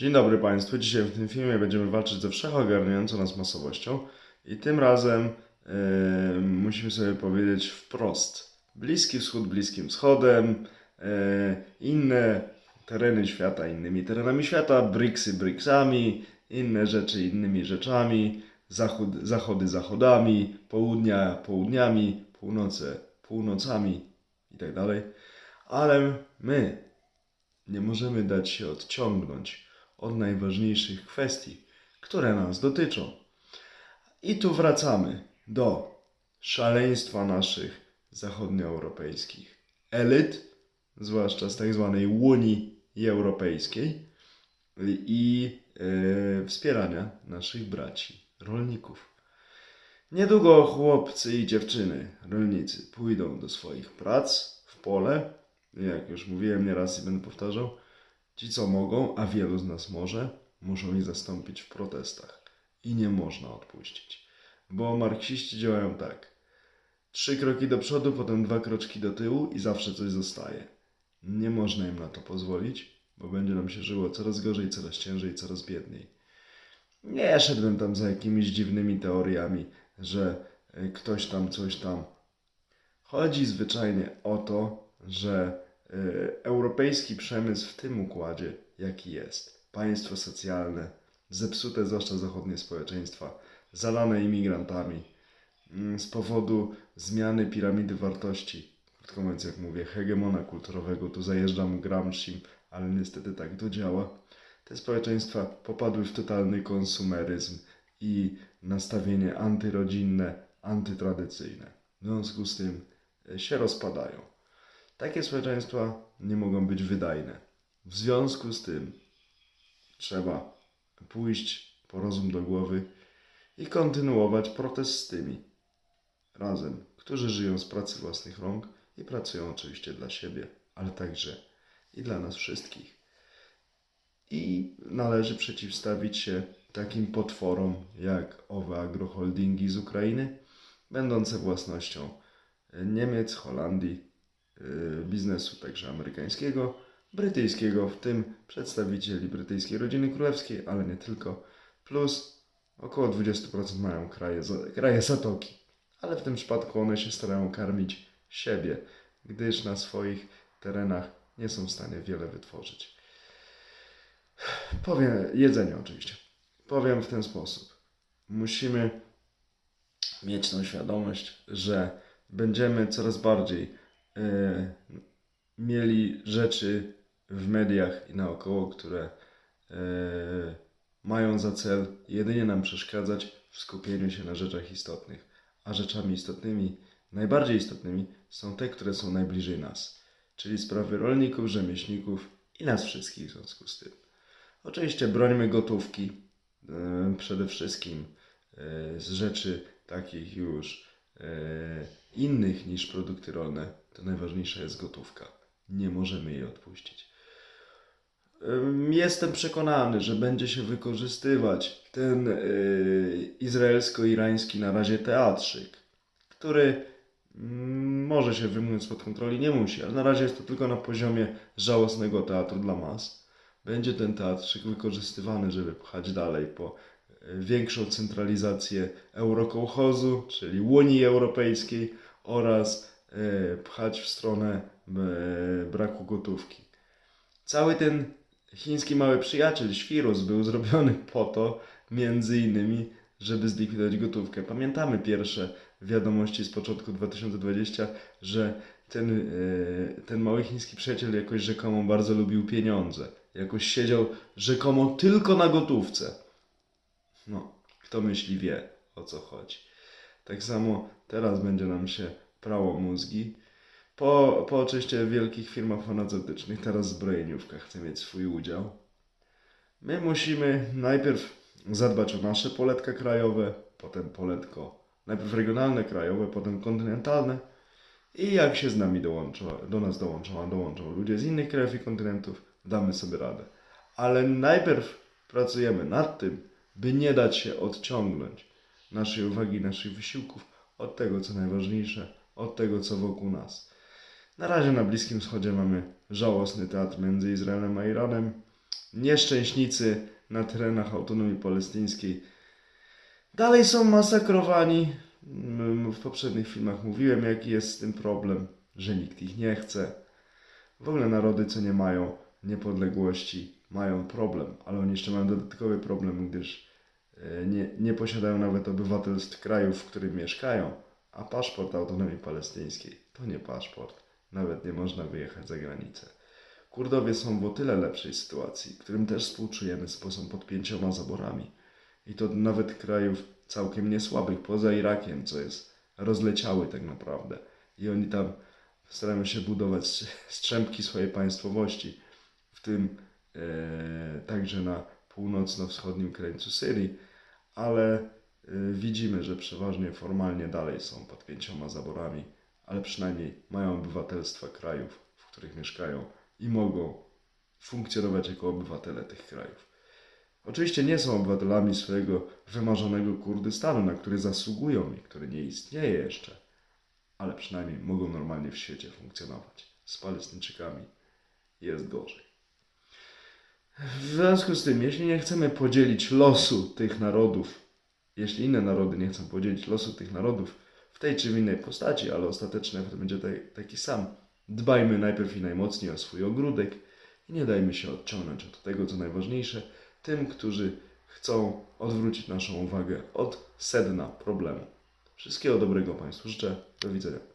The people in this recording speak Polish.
Dzień dobry Państwu. Dzisiaj w tym filmie będziemy walczyć ze wszechogarniającą nas masowością i tym razem e, musimy sobie powiedzieć wprost. Bliski Wschód Bliskim Wschodem, e, inne tereny świata innymi terenami świata, BRICSy BRICSami, inne rzeczy innymi rzeczami, zachód, zachody zachodami, południa południami, północe północami i tak dalej. Ale my nie możemy dać się odciągnąć od najważniejszych kwestii, które nas dotyczą. I tu wracamy do szaleństwa naszych zachodnioeuropejskich elit, zwłaszcza z tak zwanej Unii Europejskiej i e, wspierania naszych braci, rolników. Niedługo chłopcy i dziewczyny, rolnicy, pójdą do swoich prac w pole. Jak już mówiłem nieraz i będę powtarzał, ci co mogą, a wielu z nas może, muszą ich zastąpić w protestach. I nie można odpuścić. Bo marksiści działają tak. Trzy kroki do przodu, potem dwa kroczki do tyłu i zawsze coś zostaje. Nie można im na to pozwolić, bo będzie nam się żyło coraz gorzej, coraz ciężej, coraz biedniej. Nie szedłbym tam za jakimiś dziwnymi teoriami, że y, ktoś tam coś tam. Chodzi zwyczajnie o to, że europejski przemysł w tym układzie, jaki jest, państwo socjalne, zepsute zwłaszcza zachodnie społeczeństwa, zalane imigrantami, mm, z powodu zmiany piramidy wartości, krótko mówiąc, jak mówię, hegemona kulturowego, tu zajeżdżam Gramsci, ale niestety tak to działa. Te społeczeństwa popadły w totalny konsumeryzm i nastawienie antyrodzinne, antytradycyjne. W związku z tym e, się rozpadają. Takie społeczeństwa nie mogą być wydajne. W związku z tym trzeba pójść po rozum do głowy i kontynuować protest z tymi razem, którzy żyją z pracy własnych rąk i pracują oczywiście dla siebie, ale także i dla nas wszystkich. I należy przeciwstawić się takim potworom jak owe agroholdingi z Ukrainy, będące własnością Niemiec, Holandii, biznesu także amerykańskiego, brytyjskiego, w tym przedstawicieli brytyjskiej rodziny królewskiej, ale nie tylko, plus około 20% mają kraje, kraje Zatoki. Ale w tym przypadku one się starają karmić siebie, gdyż na swoich terenach nie są w stanie wiele wytworzyć. Powiem, jedzenie oczywiście. Powiem w ten sposób. Musimy mieć tą świadomość, że będziemy coraz bardziej e, mieli rzeczy w mediach i naokoło, które e, mają za cel jedynie nam przeszkadzać w skupieniu się na rzeczach istotnych. A rzeczami istotnymi, najbardziej istotnymi są te, które są najbliżej nas, czyli sprawy rolników, rzemieślników i nas wszystkich w związku z tym. Oczywiście brońmy gotówki e, przede wszystkim e, z rzeczy takich już e, innych niż produkty rolne. To najważniejsza jest gotówka. Nie możemy jej odpuścić. Jestem przekonany, że będzie się wykorzystywać ten y, izraelsko-irański na razie teatrzyk, który mm, może się wymknąć spod kontroli, nie musi, ale na razie jest to tylko na poziomie żałosnego teatru dla mas. Będzie ten teatrzyk wykorzystywany, żeby pchać dalej po y, większą centralizację eurokołchozu, czyli Unii Europejskiej oraz pchać w stronę y, braku gotówki. Cały ten chiński mały przyjaciel, Świrus, był zrobiony po to, między innymi, żeby zlikwidować gotówkę. Pamiętamy pierwsze wiadomości z początku 2020, że ten, e, ten mały chiński przyjaciel jakoś rzekomo bardzo lubił pieniądze. Jakoś siedział rzekomo tylko na gotówce. No, kto myśli wie o co chodzi. Tak samo teraz będzie nam się prało mózgi. Po, po oczywiście wielkich firmach farmaceutycznych, teraz zbrojeniówka chce mieć swój udział. My musimy najpierw zadbać o nasze poletka krajowe, potem poletko, najpierw regionalne krajowe, potem kontynentalne i jak się z nami dołączą, do nas dołączą, a dołączą ludzie z innych krajów i kontynentów, damy sobie radę. Ale najpierw pracujemy nad tym, by nie dać się odciągnąć naszej uwagi, naszych wysiłków od tego, co najważniejsze, od tego, co wokół nas. Na razie na Bliskim Wschodzie mamy żałosny teatr między Izraelem a Iranem. nieszczęśnicy na terenach autonomii palestyńskiej dalej są masakrowani. Mm, W poprzednich filmach mówiłem, jaki jest z tym problem, że nikt ich nie chce. W ogóle narody, co nie mają niepodległości, mają problem, ale oni jeszcze mają dodatkowy problem, gdyż e, nie, nie posiadają nawet obywatelstw kraju, w którym mieszkają, a paszport autonomii palestyńskiej to nie paszport. Nawet nie można wyjechać za granicę. Kurdowie są w o tyle lepszej sytuacji, którym też współczujemy, są pod pięcioma zaborami. I to nawet krajów całkiem niesłabych, poza Irakiem, co jest rozleciały tak naprawdę. I oni tam starają się budować strzępki swojej państwowości, w tym e, także na północno-wschodnim krańcu Syrii, ale widzimy, że przeważnie formalnie dalej są pod pięcioma zaborami, ale przynajmniej mają obywatelstwa krajów, w których mieszkają i mogą funkcjonować jako obywatele tych krajów. Oczywiście nie są obywatelami swojego wymarzonego Kurdystanu, na który zasługują i który nie istnieje jeszcze, ale przynajmniej mogą normalnie w świecie funkcjonować. Z Palestyńczykami jest gorzej. W związku z tym, jeśli nie chcemy podzielić losu tych narodów, jeśli inne narody nie chcą podzielić losu tych narodów w tej czy w innej postaci, ale ostateczny efekt będzie ta- taki sam, dbajmy najpierw i najmocniej o swój ogródek i nie dajmy się odciągnąć od tego, co najważniejsze, tym, którzy chcą odwrócić naszą uwagę od sedna problemu. Wszystkiego dobrego Państwu życzę. Do widzenia.